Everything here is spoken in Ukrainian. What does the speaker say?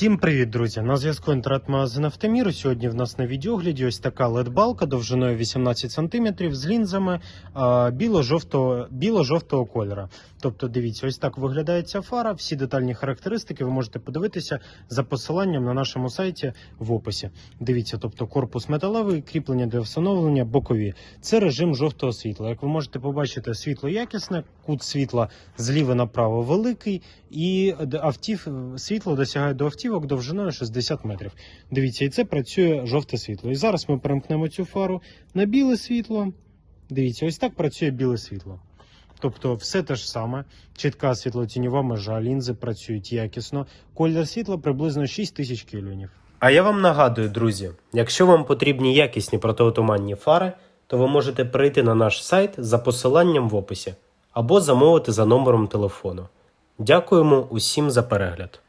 Всім привіт, друзі! На зв'язку інтернет-магазин Автоміру. Сьогодні в нас на відеогляді ось така LED-балка довжиною 18 см з лінзами біло-жовтого, біло-жовтого кольора. Тобто, дивіться, ось так виглядає ця фара. Всі детальні характеристики ви можете подивитися за посиланням на нашому сайті в описі. Дивіться, тобто корпус металевий, кріплення для встановлення, бокові. Це режим жовтого світла. Як ви можете побачити, світло якісне, кут світла зліва направо великий, і автів світло досягає до автівок довжиною 60 метрів. Дивіться, і це працює жовте світло. І зараз ми перемкнемо цю фару на біле світло. Дивіться, ось так працює біле світло. Тобто все те ж саме, чітка світлотіньова межа, лінзи працюють якісно. Колір світла приблизно 6 тисяч кельвінів. А я вам нагадую, друзі, якщо вам потрібні якісні протиотуманні фари, то ви можете перейти на наш сайт за посиланням в описі або замовити за номером телефону. Дякуємо усім за перегляд.